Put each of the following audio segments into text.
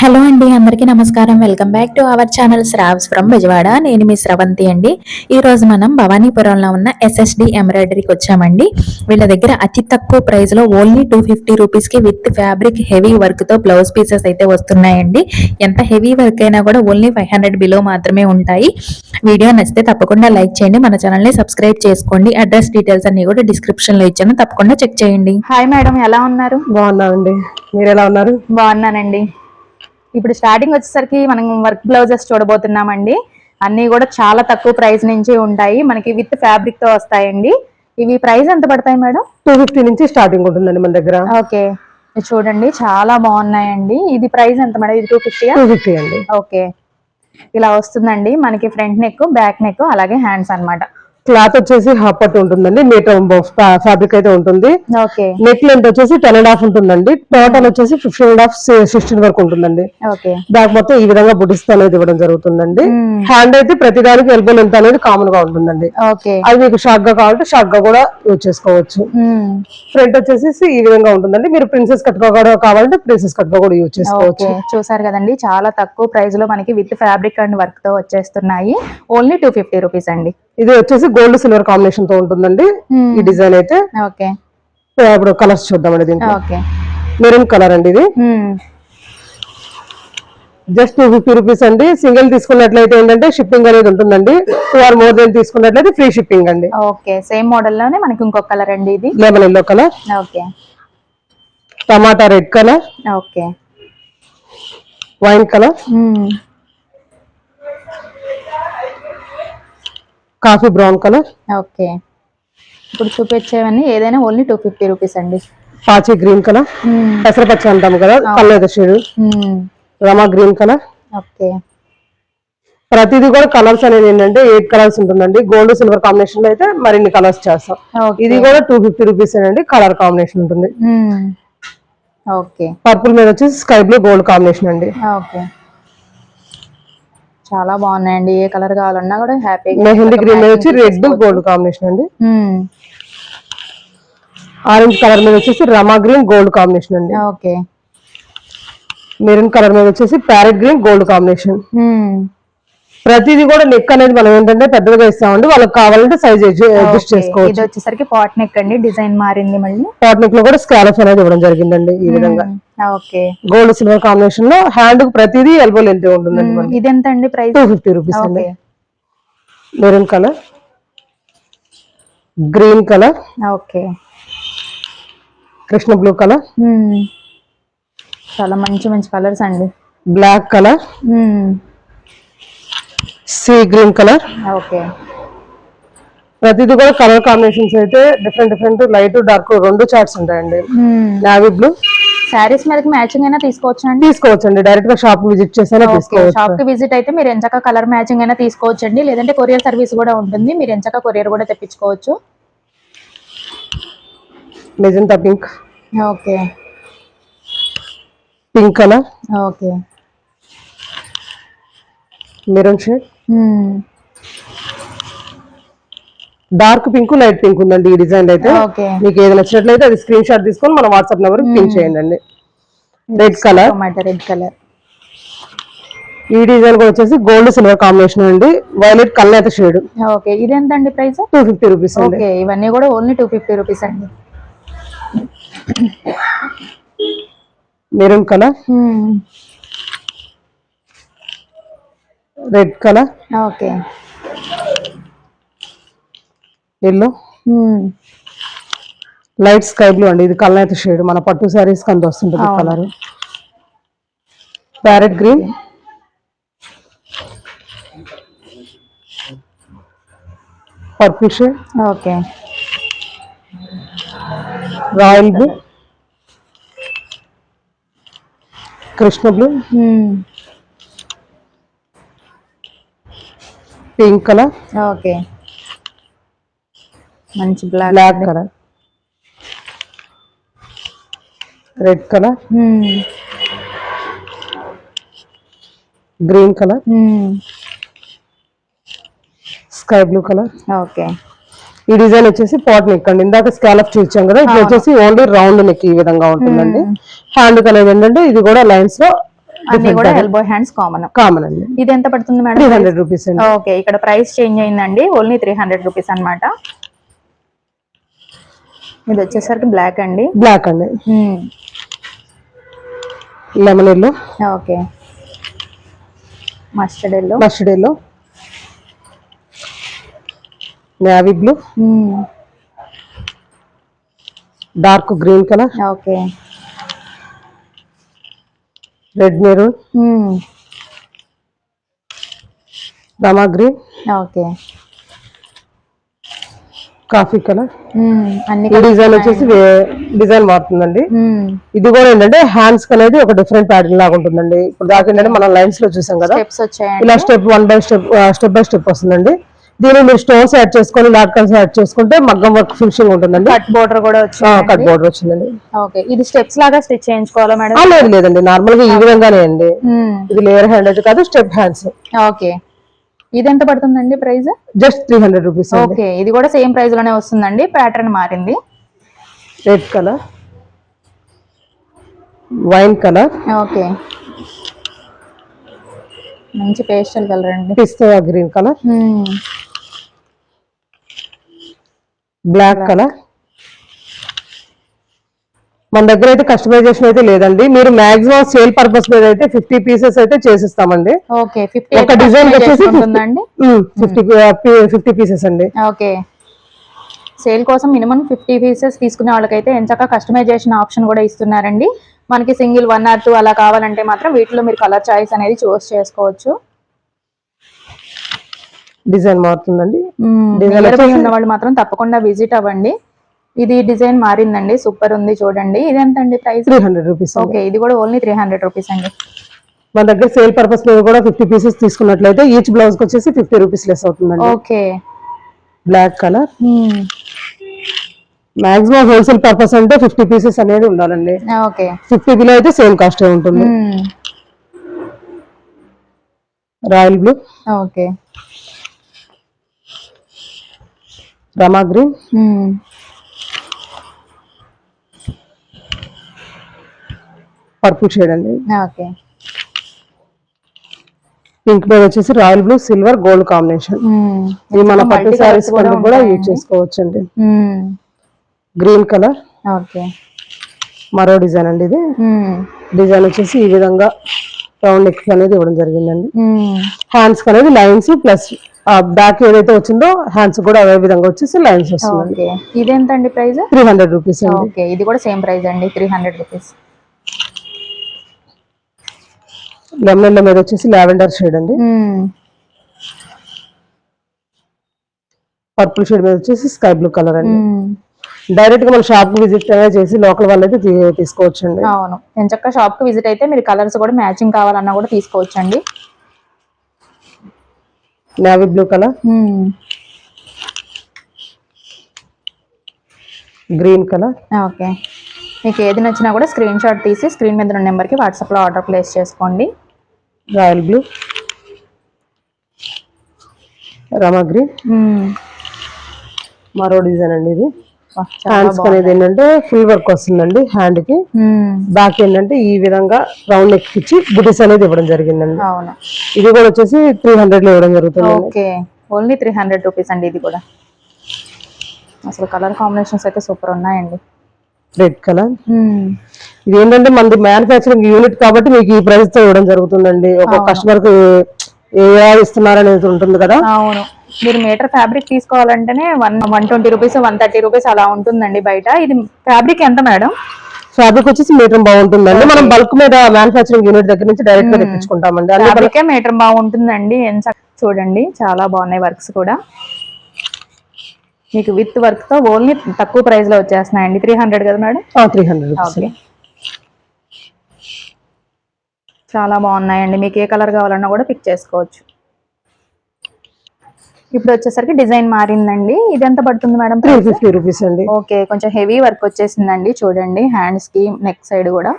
Hello అండి అందరికీ నమస్కారం. Welcome back to our channel Shravs from Bezawada నేను మీ స్రవంతి అండి. ఈ రోజు మనం భవానీపురంలో ఉన్న ఎస్ఎస్డి ఎంబ్రాయిడరీకి వచ్చామండి. వీళ్ళ దగ్గర అతి తక్కువ ప్రైస్లో ఓన్లీ టూ ఫిఫ్టీ రూపీస్కి విత్ ఫ్యాబ్రిక్ హెవీ వర్క్తో బ్లౌజ్ పీసెస్ అయితే వస్తున్నాయండి. ఎంత హెవీ వర్క్ అయినా కూడా ఓన్లీ ఫైవ్ హండ్రెడ్ బిలో మాత్రమే ఉంటాయి. వీడియో నచ్చితే తప్పకుండా లైక్ చేయండి. మన ఛానల్ని సబ్స్క్రైబ్ చేసుకోండి. అడ్రస్ డీటెయిల్స్ అన్ని కూడా డిస్క్రిప్షన్లో ఇచ్చాను. తప్పకుండా చెక్ చేయండి. హాయ్ మేడం ఎలా ఉన్నారు? బాగున్నామండి. మీరు ఎలా ఉన్నారు? బాగున్నానండి. ఇప్పుడు స్టార్టింగ్ వచ్చేసరికి మనం వర్క్ బ్లౌజెస్ చూడబోతున్నామండి. అన్ని కూడా చాలా తక్కువ ప్రైస్ నుంచి ఉంటాయి. మనకి విత్ ఫ్యాబ్రిక్తో వస్తాయండి. ఇవి ప్రైస్ ఎంత పడతాయి మేడం? టూ ఫిఫ్టీ నుంచి స్టార్టింగ్ ఉంటుందండి మన దగ్గర. ఓకే. చూడండి చాలా బాగున్నాయండి. ఇది ప్రైస్ ఎంత మేడం? ఇది టూ ఫిఫ్టీ టూ ఫిఫ్టీ అండి. ఓకే. ఇలా వస్తుందండి. మనకి ఫ్రంట్ నెక్ బ్యాక్ నెక్ అలాగే హ్యాండ్స్ అన్నమాట. క్లాత్ వచ్చేసి హాఫ్ పట్టు ఉంటుందండి మీటర్ ఫ్యాబ్రిక్ అయితే ఉంటుంది. ఓకే. నెక్ లెంత్ వచ్చేసి టెన్ అండ్ హాఫ్ ఉంటుందండి. టోటల్ వచ్చేసి ఫిఫ్టీన్ అండ్ హాఫ్ సిక్స్టీన్ వరకు ఉంటుందండి. బ్యాక్ మొత్తం ఈ విధంగా బుడిస్తూ అనేది ఇవ్వడం జరుగుతుందండి. హ్యాండ్ అయితే ప్రతి దానికి ఎల్బో లెంత్ అనేది కామన్గా ఉంటుందండి. ఓకే. అది మీకు షార్ట్గా కావాలంటే షార్ట్గా కూడా యూజ్ చేసుకోవచ్చు. ఫ్రంట్ వచ్చేసి ఈ విధంగా ఉంటుందండి. మీరు ప్రిన్సెస్ కట్గా కూడా కావాలంటే ప్రిన్సెస్ కట్గా కూడా యూజ్ చేసుకోవచ్చు. చూసారు కదండి చాలా తక్కువ ప్రైస్లో మనకి విత్ ఫ్యాబ్రిక్ అండ్ వర్క్తో వచ్చేస్తున్నాయి. ఓన్లీ టూ ఫిఫ్టీ రూపీస్ అండి. ఇది వచ్చేసి గోల్డ్ సిల్వర్ కాంబినేషన్తో ఉంటుందండి. మ్మ్. ఈ డిజైన్ అయితే. ఓకే. ఇప్పుడు కలర్స్ చూద్దామండి దీంట్లో. ఓకే. మెరూన్ కలర్ అండి ఇది. Hmm. Just two fifty rupees అండి. సింగిల్ తీసుకున్నట్లయితే ఏంటంటే షిప్పింగ్ అనేది ఉంటుందండి. టూ ఆర్ మోర్ దెన్ తీసుకున్నట్లయితే ఫ్రీ షిప్పింగ్ అండి. ఓకే. సేమ్ మోడల్లోనే మనకి ఇంకొక కలర్ అండి ఇది. Lemon yellow colour. ఓకే. టమాటా red colour. Okay. Wine colour. Coffee brown colour. Okay. ఇప్పుడు చూపించేవన్నీ ఏదైనా ఓన్లీ టూ ఫిఫ్టీ రూపీస్ అండి. పాచి గ్రీన్ కలర్. పెసరపచ్చ అంటాము కదా colour shade. Rama green colour. Okay. ప్రతిదీ కూడా కలర్స్ అనేది ఏంటంటే ఎయిట్ కలర్స్ ఉంటుందండి. గోల్డ్ సిల్వర్ కాంబినేషన్లో అయితే మరిన్ని కలర్స్ చేస్తాం. ఇది కూడా టూ ఫిఫ్టీ రూపీస్ అండి కలర్ కాంబినేషన్ ఉంటుంది. ఓకే. పర్పుల్ మీద వచ్చేసి స్కై బ్లూ గోల్డ్ కాంబినేషన్ అండి. ఓకే. చాలా బాగున్నాయండి. ఏ కలర్ కావాలన్నా కూడా హ్యాపీగా మెహందీ గ్రీన్ మీద వచ్చి రెడ్ గోల్డ్ కాంబినేషన్ అండి. ఆరెంజ్ కలర్ మీద వచ్చేసి రమా గ్రీన్ గోల్డ్ కాంబినేషన్ అండి. ఓకే. మెరూన్ కలర్ మీద వచ్చేసి ప్యారెట్ గ్రీన్ గోల్డ్ కాంబినేషన్ ప్రతిదీ కూడా నెక్ అనేది మనం ఏంటంటే పెద్దగా ఇస్తామండి. వాళ్ళకి కావాలంటే సైజ్ అడ్జస్ట్ ఇది చేసుకోవచ్చు. వచ్చేసరికి పాట్ నెక్ అండి. డిజైన్ మారింది మళ్ళీ. పాట్ నెక్లో కూడా స్కాలఫ్ అనేది ఇవ్వడం జరిగిందండి ఈ విధంగా. గోల్డ్ సిల్వర్ కాంబినేషన్లో హ్యాండ్కు ప్రతిదీ ఎల్బో లెంత్ ఉంటుందండి ఇది ఎంత అండి ప్రైస్ టూ ఫిఫ్టీ రూపీస్ అండి. Maroon colour. Green colour. Okay. Krishna blue colour. చాలా మంచి మంచి కలర్స్ అండి. Black colour. Sea green colour. Okay. ప్రతిదీ కూడా కలర్ కాంబినేషన్స్ అయితే డిఫరెంట్ డిఫరెంట్ లైట్ డార్క్ రెండు చార్ట్స్ ఉంటాయండి. నావీ బ్లూ శారీస్ మీదకి మ్యాచింగ్ అయినా తీసుకోవచ్చు అండి తీసుకోవచ్చండి. డైరెక్ట్గా షాప్ విజిట్ చేసినా తీసుకోవచ్చు. షాప్కి విజిట్ అయితే మీరు ఎంచక కలర్ మ్యాచింగ్ అయినా తీసుకోవచ్చు అండి లేదంటే కొరియర్ సర్వీస్ కూడా ఉంటుంది. మీరు ఎంచక కొరియర్ కూడా తెప్పించుకోవచ్చు. Magenta pink okay. Pink colour okay. Maroon shade dark pink light pink ఉందండి ఈ డిజైన్ అయితే. మీకు ఏది నచ్చినట్లయితే అది స్క్రీన్ షాట్ తీసుకొని మన వాట్సాప్ నెంబర్ పిన్ చేయండి రెడ్ కలర్ రెడ్ కలర్ ఈ డిజైన్ కూడా వచ్చేసి గోల్డ్ సిల్వర్ కాంబినేషన్ అండి. Violet కల్నేత shade okay. ఇది ఎంత అండి ప్రైస్? టూ ఫిఫ్టీ రూపీస్ అండి. ఓకే. ఇవన్నీ కూడా ఓన్లీ టూ ఫిఫ్టీ రూపీస్ అండి. Maroon colour red colour okay. Yellow light sky blue అండి. ఇది కల్నేత షేడ్ మన పట్టు శారీస్ కంత వస్తుంటుంది colour parrot green purple shade okay. Royal blue Krishna blue pink colour okay. మంచి black black colour red colour green colour sky blue colour okay. ఈ design వచ్చేసి pot neck అండి. ఇందాక స్కాలప్ చూపించాం కదా ఇప్పుడు వచ్చేసి ఓన్లీ రౌండ్ నెక్ ఈ విధంగా ఉంటుందండి. హ్యాండ్ అనేది ఏంటంటే ఇది కూడా లైన్స్లో ఎల్బో హ్యాండ్స్ కామన్ కామన్ అండి. ఇది ఎంత పడుతుంది three madam hundred rupees okay ఇక్కడ ప్రైస్ చేంజ్ అయిందండి. ఓన్లీ త్రీ హండ్రెడ్ రూపీస్ అన్నమాట. ఇది వచ్చేసరికి బ్లాక్ అండి. బ్లాక్ అండి. Lemon yellow okay. Mustard yellow mustard yellow navy blue. Dark green colour okay. Red maroon. Rama green okay. Coffee colour. ఈ design వచ్చేసి design మారుతుందండి. ఇది కూడా ఏంటంటే హ్యాండ్స్ అనేది ఒక డిఫరెంట్ ప్యాటర్న్ లాగా ఉంటుందండి. ఇప్పుడు దాకా ఏంటంటే మనం లైన్స్లో చూసాం కదా. ఇలా step one by step step by step వస్తుందండి. దీనిలో మీరు స్టోన్స్ యాడ్ చేసుకొని లాట్కన్స్ యాడ్ చేసుకుంటే మగ్గం వర్క్ ఫినిషింగ్ ఉంటుందండి. కట్ బోర్డర్ కూడా కట్ వచ్చింది బోర్డర్ వచ్చిందండి. ఓకే. ఇది స్టెప్స్ లాగా స్టిచ్ చేయించుకోవాలా మేడం? లేదు లేదండి. నార్మల్గా ఈ విధంగానే అండి. ఇది లేయర్ హ్యాండ్ అయితే కాదు స్టెప్ హ్యాండ్స్. ఓకే. ఇది ఎంత పడుతుందండి price? Just three hundred rupees okay ఇది కూడా సేమ్ ప్రైస్లోనే వస్తుందండి ప్యాటర్న్ మారింది. Red colour wine colour okay. మంచి పేస్టల్ కలర్ అండి. పిస్తా గ్రీన్ కలర్. బ్లాక్ కలర్ మన దగ్గర అయితే కస్టమైజేషన్ అయితే లేదండి. మీరు మాక్సిమం సేల్ పర్పస్ మీద అయితే ఫిఫ్టీ పీసెస్ అయితే చేసిస్తామండి. ఒక డిజైన్ వచ్చేసి ఫిఫ్టీ ఫిఫ్టీ పీసెస్ అండి. ఓకే సేల్ కోసం మినిమం ఫిఫ్టీ పీసెస్ తీసుకునే వాళ్ళకైతే ఎంచక్క కస్టమైజేషన్ ఆప్షన్ కూడా ఇస్తున్నారండి. మనకి సింగిల్ వన్ ఆర్ టూ అలా కావాలంటే మాత్రం వీటిలో మీరు కలర్ చాయిస్ అనేది చూస్ చేసుకోవచ్చు. డిజైన్ మారుతుందండి. వచ్చేసి- ఉన్న వాళ్ళు మాత్రం తప్పకుండా విజిట్ అవ్వండి. ఇది డిజైన్ మారిందండి సూపర్ ఉంది చూడండి. ఇది ఎంత అండి price? Three hundred rupees okay ఇది కూడా ఓన్లీ త్రీ హండ్రెడ్ రూపీస్ అండి. మన దగ్గర సేల్ పర్పస్ మీద కూడా ఫిఫ్టీ పీసెస్ తీసుకున్నట్లయితే ఈచ్ బ్లౌజ్ వచ్చేసి ఫిఫ్టీ రూపీస్ లెస్ అవుతుందండి. Okay. Black colour. Maximum wholesale purpose అంటే ఫిఫ్టీ పీసెస్ అనేది ఉండాలండి. ఓకే. ఫిఫ్టీ బిలో అయితే సేమ్ కాస్ట్ ఉంటుంది. Royal blue. Okay. Rama green. Purple shade అండి. పింక్ మీద వచ్చేసి royal blue silver gold combination. ఇది మన పట్టు శారీస్ కూడా యూజ్ చేసుకోవచ్చు అండి గ్రీన్ కలర్. ఓకే. మరో డిజైన్ అండి ఇది. డిజైన్ వచ్చేసి ఈ విధంగా రౌండ్ నెక్ అనేది ఇవ్వడం జరిగిందండి. హ్యాండ్స్ అనేది లైన్స్ ప్లస్ బ్యాక్ ఏదైతే వచ్చిందో హ్యాండ్స్ కూడా అదే విధంగా వచ్చేసి లైన్స్ వస్తుందండి ఓకే. ఇదెంతండి ప్రైస్? త్రీ హండ్రెడ్ రూపీస్ ఇది కూడా సేమ్ ప్రైస్ అండి త్రీ హండ్రెడ్ రూపీస్. లెమన్ మీద వచ్చేసి లావెండర్ షేడ్ అండి. పర్పుల్ షేడ్ మీద వచ్చేసి స్కై బ్లూ కలర్ అండి. డైరెక్ట్గా మన షాప్కి విజిట్ చేసి లోకల్ వాళ్ళైతే తీ- తీసుకోవచ్చు అండి అవును ఎంచక్క షాప్కి విజిట్ అయితే మీరు కలర్స్ కూడా మ్యాచింగ్ కావాలన్నా కూడా తీసుకోవచ్చండి. Navy blue colour green colour okay. మీకు ఏది నచ్చినా కూడా స్క్రీన్ షాట్ తీసి స్క్రీన్ మీద ఉన్న నెంబర్కి వాట్సాప్లో ఆర్డర్ ప్లేస్ చేసుకోండి. Royal blue. రమా గ్రీన్. మరో డిజైన్ అండి ఇది. హ్యాండ్స్ అనేది ఏంటంటే ఫుల్ వర్క్ వస్తుందండి హ్యాండ్కి. బ్యాక్ ఏంటంటే ఈ విధంగా రౌండ్ నెక్ ఇచ్చి బుటీస్ అనేది ఇవ్వడం జరిగిందండి. అవును. ఇది కూడా వచ్చేసి త్రీ హండ్రెడ్లో ఇవ్వడం జరుగుతుంది. Okay. Only three hundred rupees అండి ఇది కూడా. అసలు కలర్ కాంబినేషన్స్ అయితే సూపర్ ఉన్నాయండి. Red colour. ఇది ఏంటంటే మనది మ్యానుఫ్యాక్చరింగ్ యూనిట్ కాబట్టి మీకు ఈ ప్రైస్తో ఇవ్వడం జరుగుతుందండి. ఒక కస్టమర్కి ఏ ఇస్తున్నారు అనేది ఉంటుంది కదా. అవును. మీరు metre fabric తీసుకోవాలంటేనే one one twenty rupees one thirty rupees అలా ఉంటుందండి బయట. ఇది ఫ్యాబ్రిక్ ఎంత మేడం? ఫ్యాబ్రిక్ వచ్చేసి మీటర్ బాగుంటుందండి. మనం బల్క్ మీద మ్యానుఫ్యాక్చరింగ్ యూనిట్ దగ్గర నుంచి డైరెక్ట్గా తెప్పించుకుంటామండి. ఫ్యాబ్రికే మీటర్ బాగుంటుందండి. ఎంత చూడండి చాలా బాగున్నాయి వర్క్స్ కూడా. మీకు విత్ వర్క్తో ఓన్లీ తక్కువ ప్రైస్లో వచ్చేస్తున్నాయండి. త్రీ హండ్రెడ్ కదా మేడం త్రీ హండ్రెడ్ చాలా బాగున్నాయండి. మీకు ఏ కలర్ కావాలన్నా కూడా పిక్ చేసుకోవచ్చు. ఇప్పుడు వచ్చేసరికి డిజైన్ మారిందండి. ఇది ఎంత పడుతుంది మేడం త్రీ ఫిఫ్టీ రూపీస్ అండి. ఓకే కొంచెం హెవీ వర్క్ వచ్చేసిందండి. చూడండి హ్యాండ్స్కి నెక్ సైడ్ కూడా.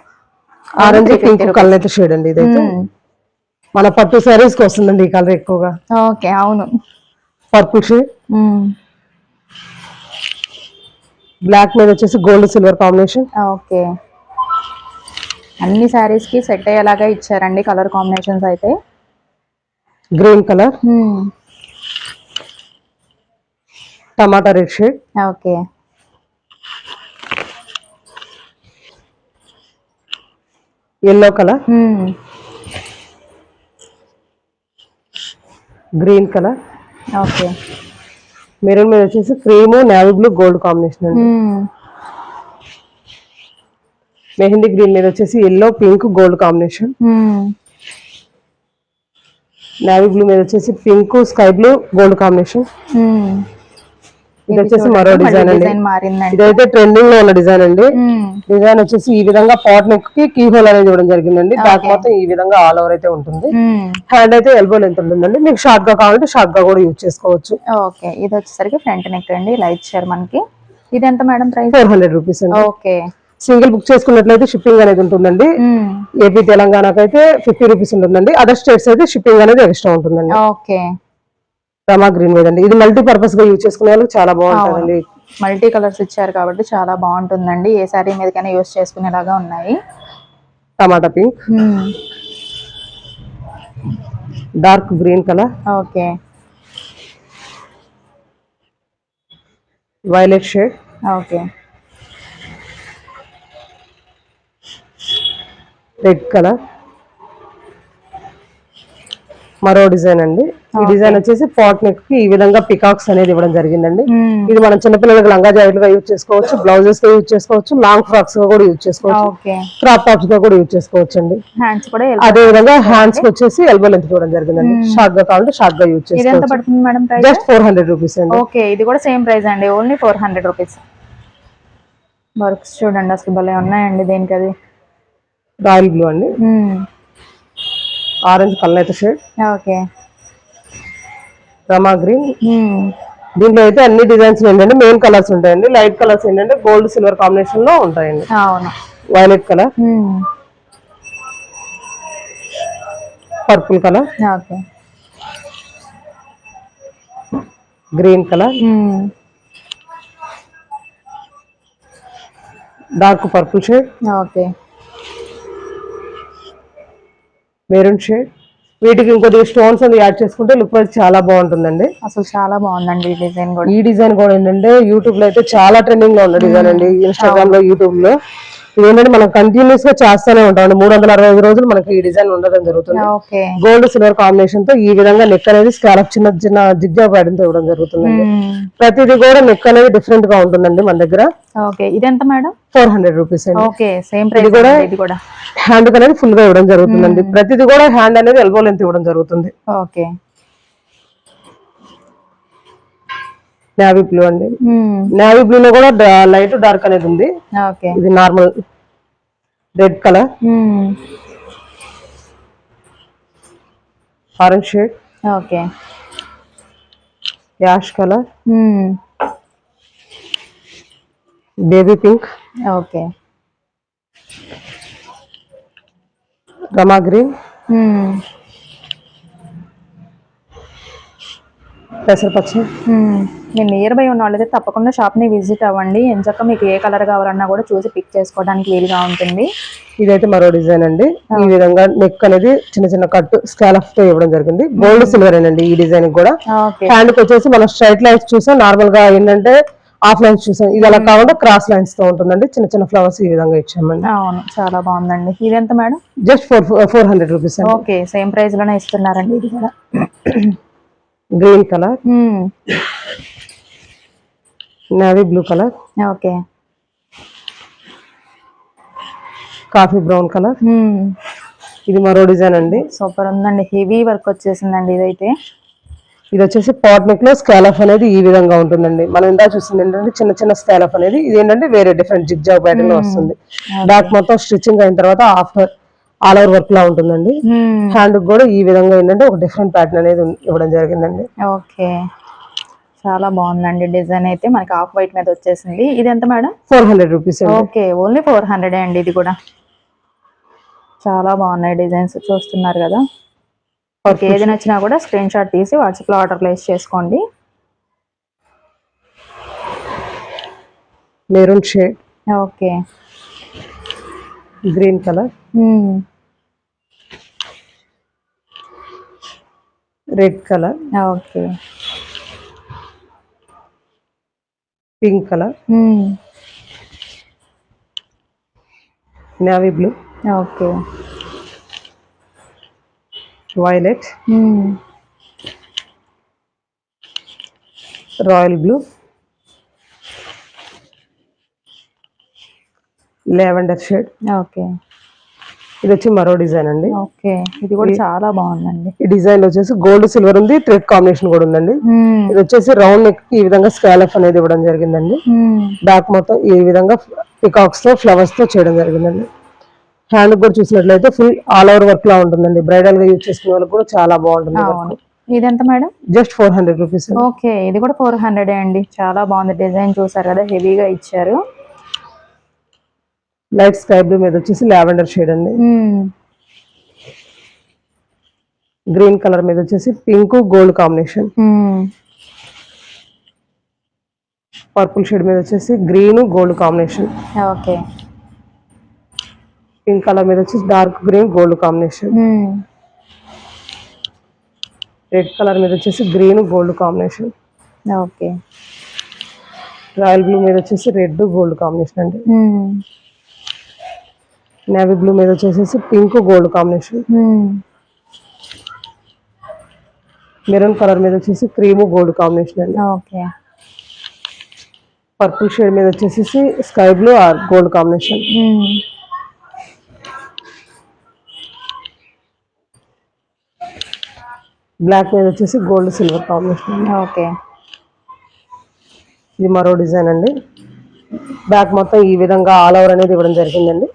ఆరెంజ్ పింక్ కలర్ అయితే షేడ్ అండి ఇదైతే. మన పట్టు సారీస్కి వస్తుందండి ఈ కలర్ ఎక్కువగా. ఓకే అవును. Purple shade. బ్లాక్ మీద వచ్చేసి గోల్డ్ సిల్వర్ కాంబినేషన్ ఓకే. అన్ని శారీస్కి సెట్ అయ్యేలాగా ఇచ్చారండి కలర్ కాంబినేషన్స్ అయితే. గ్రీన్ కలర్ టమాటా red shade okay. Yellow colour green colour okay. Maroon మీద వచ్చేసి cream navy blue gold combination అండి. మెహందీ గ్రీన్ మీద వచ్చేసి yellow pink gold combination. Navy blue మీద వచ్చేసి pink sky blue gold combination. ఇది వచ్చేసి మరో డిజైన్ అండి. ఇదైతే ట్రెండింగ్లో ఉన్న డిజైన్ అండి. డిజైన్ వచ్చేసి ఈ విధంగా పాట్ నెక్కి కీ హోల్ అనేది ఇవ్వడం జరిగిందండి. బ్యాక్ మొత్తం ఈ విధంగా ఆల్ ఓవర్ అయితే ఉంటుంది. హ్యాండ్ అయితే ఎల్బో లెంత్ ఉంటుందండి. మీకు షార్ట్గా కావాలంటే షార్ట్గా కూడా యూజ్ చేసుకోవచ్చు. ఓకే. ఇది వచ్చేసరికి ఫ్రంట్ నెక్ అండి. ఇలా ఇచ్చారు మనకి. ఇది ఎంత madam price four hundred rupees అండి. ఓకే. సింగిల్ బుక్ చేసుకున్నట్లయితే షిప్పింగ్ అనేది ఉంటుందండి. ఏపీ తెలంగాణకు అయితే ఫిఫ్టీ రూపీస్ ఉంటుందండి. అదర్ స్టేట్స్ అయితే షిప్పింగ్ అనేది ఎక్స్ట్రా ఉంటుందండి. ఓకే. రమా గ్రీన్ మీద అండి. ఇది మల్టీ పర్పస్గా యూజ్ చేసుకునే వాళ్ళకి చాలా బాగుంటుందండి. మల్టీ కలర్స్ ఇచ్చారు కాబట్టి చాలా బాగుంటుందండి. ఏ సారీ మీదకైనా యూస్ చేసుకునేలాగా ఉన్నాయి. టమాటా pink dark green colour okay. Violet shade okay. Red colour మరో డిజైన్ అండి. ఈ డిజైన్ వచ్చేసి పాట్ నెక్కి ఈ విధంగా పికాక్స్ అనేది ఇవ్వడం జరిగిందండి. ఇది మనం చిన్నపిల్లలకు లంగా జాకెట్గా యూజ్ చేసుకోవచ్చు బ్లౌజెస్గా యూజ్ చేసుకోవచ్చు లాంగ్ ఫ్రాక్స్గా కూడా యూజ్ చేసుకోవచ్చు క్రాప్ టాప్స్గా కూడా యూజ్ చేసుకోవచ్చు అండి అదే విధంగా హ్యాండ్స్కి వచ్చేసి ఎల్బో లెంత్ ఇవ్వడం జరిగిందండి. షార్ట్గా కావాలంటే షార్ట్గా యూజ్ చేసుకోవచ్చు. పడుతుంది madam price just four hundred rupees అండి. ఓకే ఇది కూడా సేమ్ ప్రైస్ అండి. Only four hundred rupees works చూడండి అసలు భలే ఉన్నాయండి దేనికి అది. రాయల్ బ్లూ అండి. Orange colour shade. Okay. Rama green. దీంట్లో అయితే అన్ని డిజైన్స్ ఏంటంటే మెయిన్ కలర్స్ ఉంటాయండి. లైట్ కలర్స్ ఏంటంటే గోల్డ్ సిల్వర్ కాంబినేషన్లో ఉంటాయండి. Violet colour. Purple colour. Okay. Green colour. Dark purple shade okay. Maroon shade. వీటికి ఇంకొద్దిగా స్టోన్స్ అది యాడ్ చేసుకుంటే లుక్ వైజ్ చాలా బాగుంటుందండి. అసలు చాలా బాగుందండి ఈ డిజైన్ కూడా. ఈ డిజైన్ కూడా ఏంటంటే యూట్యూబ్లో అయితే చాలా ట్రెండింగ్లో ఉన్న డిజైన్ అండి. ఇన్స్టాగ్రామ్లో యూట్యూబ్లో. ఇది ఏంటంటే మనం కంటిన్యూస్గా చేస్తూనే ఉంటాం మూడు వందల అరవై ఐదు రోజులు మనకి ఈ డిజైన్ ఉండడం జరుగుతుంది. గోల్డ్ సిల్వర్ కాంబినేషన్తో ఈ విధంగా నెక్ అనేది స్కాలప్ చిన్న చిన్న జిగ్జా తో ఇవ్వడం జరుగుతుందండి. ప్రతిదీ కూడా నెక్ అనేది డిఫరెంట్గా ఉంటుందండి మన దగ్గర. మేడం? ఫోర్ హండ్రెడ్ రూపీస్ అండి. కూడా హ్యాండ్ అనేది ఫుల్గా ఇవ్వడం జరుగుతుందండి. ప్రతిదీ కూడా హ్యాండ్ అనేది ఎల్బో లెంత్ ఇవ్వడం జరుగుతుంది. ఓకే. నేవీ బ్లూ అండి. నేవీ బ్లూ లో కూడా లైట్ డార్క్ అనేది ఉంది. ఇది normal red colour orange shade okay ash colour baby pink okay Rama green పెసరపచ్చ మీరు నియర్ బై ఉన్న వాళ్ళైతే తప్పకుండా షాప్ని విజిట్ అవ్వండి. ఎంచక్క మీకు ఏ కలర్ కావాలన్నా కూడా చూసి పిక్ చేసుకోవడానికి వీలుగా ఉంటుంది. ఇదైతే మరో డిజైన్ అండి. ఈ విధంగా నెక్ అనేది చిన్న చిన్న కట్ స్కాలఫ్తో ఇవ్వడం జరిగింది. గోల్డ్ సిల్వర్ అండి ఈ డిజైన్ కూడా. హ్యాండ్కి వచ్చేసి మనం స్ట్రైట్ లైన్స్ చూసాం. నార్మల్గా ఏంటంటే హాఫ్ లైన్స్ చూసాం. ఇది అలా కాకుండా క్రాస్ లైన్స్తో ఉంటుందండి. చిన్న చిన్న ఫ్లవర్స్ ఈ విధంగా ఇచ్చామండి. అవును. చాలా బాగుందండి. ఇది ఎంత madam? Just four four hundred rupees okay. Same ప్రైస్లోనే ఇస్తున్నారండి. ఇది కూడా. Green colour navy blue colour okay coffee brown colour ఇది మరో డిజైన్ అండి. సూపర్ ఉందండి. హెవీ వర్క్ వచ్చేసిందండి ఇదైతే. ఇది వచ్చేసి పాట్ నెక్లో స్కాలఫ్ అనేది ఈ విధంగా ఉంటుందండి. మనం ఇందా చూసింది ఏంటంటే చిన్న చిన్న స్కాలఫ్ అనేది ఇది ఏంటంటే వేరే డిఫరెంట్ జిగ్జాగ్ ప్యాటర్న్ వస్తుంది. బ్యాక్ మొత్తం స్టిచ్చింగ్ అయిన తర్వాత ఆఫ్టర్ ఆల్ ఓవర్ వర్క్ లా ఉంటుందండి. హ్యాండ్ కూడా ఈ విధంగా ఏంటంటే ఒక డిఫరెంట్ ప్యాటర్న్ అనేది ఇవ్వడం జరిగిందండి. ఓకే చాలా బాగుందండి డిజైన్ అయితే. మనకి ఆఫ్ వైట్ మీద వచ్చేసింది. ఇది ఎంత madam? Four hundred rupees okay only four hundred అండి ఇది కూడా. చాలా బాగున్నాయి డిజైన్స్ చూస్తున్నారు కదా. మీకు ఏది నచ్చినా కూడా స్క్రీన్ షాట్ తీసి వాట్సాప్లో ఆర్డర్ ప్లేస్ చేసుకోండి. Maroon shade. Okay. Green colour. Red colour. Okay. Pink colour. Navy blue okay. Violet royal blue lavender shade okay. ఇది వచ్చి మరో డిజైన్ అండి. ఓకే. ఇది కూడా చాలా బాగుందండి. ఈ డిజైన్ వచ్చేసి గోల్డ్ సిల్వర్ ఉంది థ్రెడ్ కాంబినేషన్ కూడా ఉందండి. ఇది వచ్చేసి రౌండ్ నెక్ ఈ విధంగా స్కాలఫ్ అనేది ఇవ్వడం జరిగిందండి. బ్యాక్ మొత్తం ఈ విధంగా పికాక్స్తో ఫ్లవర్స్తో చేయడం జరిగిందండి. హ్యాండ్ కూడా చూసినట్లయితే ఫుల్ ఆల్ ఓవర్ వర్క్ లా ఉంటుందండి. బ్రైడల్గా యూజ్ చేసుకునే వాళ్ళకి కూడా చాలా బాగుంటుంది ఇదెంత madam? Just four hundred rupees okay. ఇది కూడా ఫోర్ హండ్రెడ్ అండి. చాలా బాగుంది డిజైన్ చూసారు కదా హెవీగా ఇచ్చారు. లైట్ స్కై బ్లూ మీద వచ్చేసి లావెండర్ షేడ్ అండి. గ్రీన్ కలర్ మీద వచ్చేసి pink gold combination. Purple shade మీద వచ్చేసి green gold combination. Okay. Pink colour మీద వచ్చేసి dark green gold combination. Red colour మీద వచ్చేసి green gold combination. Okay. Royal blue మీద వచ్చేసి రెడ్ గోల్డ్ కాంబినేషన్ అండి. నేవీ బ్లూ మీద వచ్చేసి pink gold combination maroon colour మీద వచ్చేసి క్రీమ్ గోల్డ్ కాంబినేషన్ అండి. ఓకే పర్పుల్ షేడ్ మీద వచ్చేసి sky blue or gold combination black మీద వచ్చేసి గోల్డ్ సిల్వర్ కాంబినేషన్ ఓకే ఇది మరో డిజైన్ అండి. బ్యాక్ మొత్తం ఈ విధంగా ఆల్ ఓవర్ అనేది ఇవ్వడం జరిగిందండి.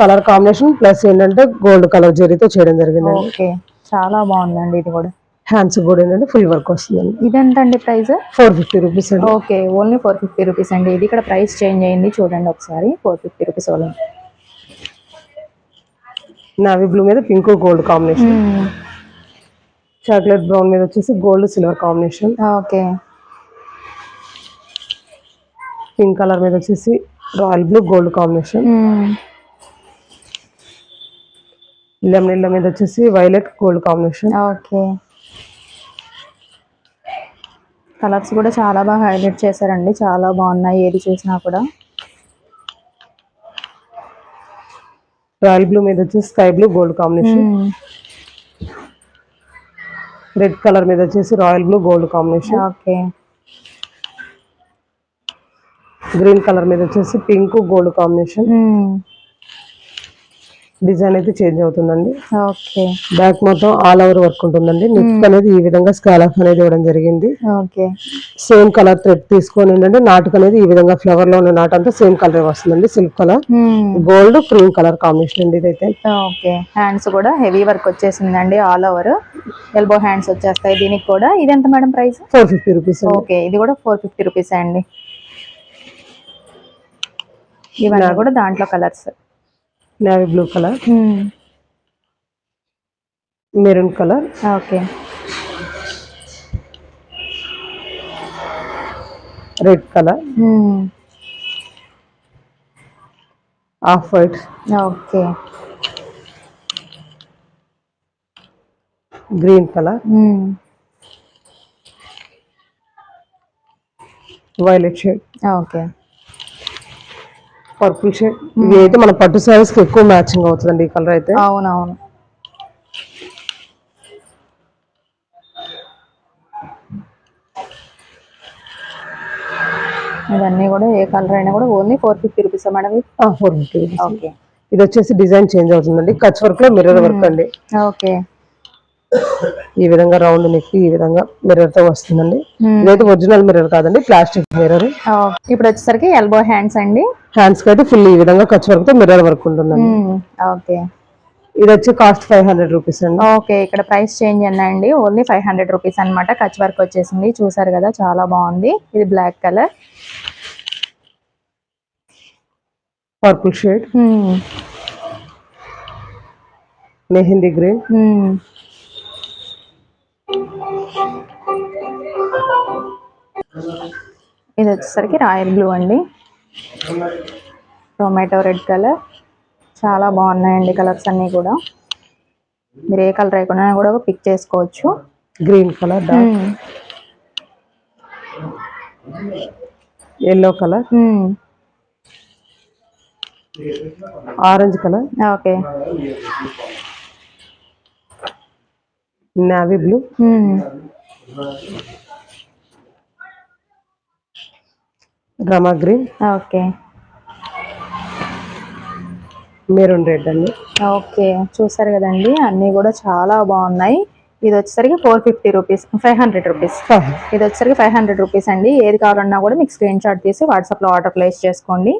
కలర్ కాంబినేషన్ ప్లస్ ఏంటంటే గోల్డ్ కలర్ జరీతో చేయడం జరిగిందండి. ఓకే. చాలా బాగుందండి ఇది కూడా. హ్యాండ్స్ కూడా ఏంటంటే ఫుల్ వర్క్ వస్తుందండి. ఇదెంతండి ప్రైస్? ఫోర్ ఫిఫ్టీ రూపీస్ అండి. Okay. Only four fifty rupees అండి. ఇది ఇక్కడ ప్రైస్ చేంజ్ అయింది చూడండి ఒకసారి. Four fifty rupees only. Navy blue మీద pink gold combination chocolate brown మీద వచ్చేసి gold silver combination okay. Pink colour మీద వచ్చేసి royal blue gold combination. Lemon yellow మీద వచ్చేసి violet gold combination. Okay. Colours కూడా చాలా బాగా హైలైట్ చేశారండి. చాలా బాగున్నాయి. ఏది చూసినా కూడా. రాయల్ బ్లూ మీద వచ్చేసి sky blue gold combination. Red colour మీద వచ్చేసి royal blue gold combination. Okay. Green colour మీద వచ్చేసి పింక్ గోల్డ్ కాంబినేషన్. డిజైన్ అయితే చేంజ్ అవుతుందండి. ఓకే. బ్యాక్ మొత్తం ఆల్ ఓవర్ వర్క్ ఉంటుందండి. నెక్ అనేది ఈ విధంగా స్కాలఫ్ అనేది ఇవ్వడం జరిగింది. ఓకే. సేమ్ కలర్ థ్రెడ్ తీసుకొని ఏంటంటే నాటుకు అనేది ఈ విధంగా ఫ్లవర్లో ఉన్న నాటు అంతా సేమ్ కలర్ వస్తుందండి silk colour gold cream colour combination అండి ఇదైతే. ఓకే. హ్యాండ్స్ కూడా హెవీ వర్క్ వచ్చేసిందండి ఆల్ ఓవర్ ఎల్బో హ్యాండ్స్ వచ్చేస్తాయి దీనికి కూడా. ఇది ఎంత madam price four fifty rupees okay. ఇది కూడా ఫోర్ ఫిఫ్టీ రూపీస్ అండి. ఇవన్నీ కూడా దాంట్లో colours. Navy blue colour maroon colour okay. Red colour off white okay. Green colour violet shade okay. Purple shade ఇవి అయితే మన పట్టు సారీస్కి ఎక్కువ మ్యాచింగ్ అవుతుందండి ఈ కలర్ అయితే. అవునవును. ఇవన్నీ కూడా ఏ కలర్ అయినా కూడా only four fifty rupees madam? Four fifty okay. ఇది వచ్చేసి డిజైన్ చేంజ్ అవుతుందండి. కచ్ వర్క్లో మిర్రర్ వర్క్ అండి. ఓకే. ఈ విధంగా రౌండ్ నెక్ ఈ విధంగా మిర్రర్తో వస్తుందండి. ఇదైతే ఒరిజినల్ మిర్రర్ కాదండి ప్లాస్టిక్ మిర్రర్. ఇప్పుడు వచ్చేసరికి ఎల్బో హ్యాండ్స్ అండి. హ్యాండ్స్కి అయితే ఫుల్ ఈ విధంగా కచ్ వర్క్తో మిర్రర్ వర్క్ ఉంటుందండి. ఓకే ఇది వచ్చి కాస్ట్ ఫైవ్ హండ్రెడ్ రూపీస్ అండి. ఓకే ఇక్కడ ప్రైస్ చేంజ్ అన్నాయండి ఓన్లీ ఫైవ్ హండ్రెడ్ రూపీస్ అనమాట కచ్ వర్క్ వచ్చేసింది. చూసారు కదా చాలా బాగుంది. ఇది black colour purple shade mehndi green ఇది వచ్చేసరికి రాయల్ బ్లూ అండి. Tomato red colour. చాలా బాగున్నాయండి కలర్స్ అన్నీ కూడా. మీరు ఏ కలర్ అయినా కూడా పిక్ చేసుకోవచ్చు. Green colour yellow colour. Orange colour. Okay. Navy blue. Hmm. Rama green. Okay. Maroon red అండి. ఓకే. చూసారు కదండి అన్నీ కూడా చాలా బాగున్నాయి. ఇది వచ్చేసరికి four fifty rupees five hundred rupees. ఇది వచ్చేసరికి ఫైవ్ హండ్రెడ్ రూపీస్ అండి. ఏది కావాలన్నా కూడా మీకు స్క్రీన్ షాట్ తీసి వాట్సాప్లో ఆర్డర్ ప్లేస్ చేసుకోండి.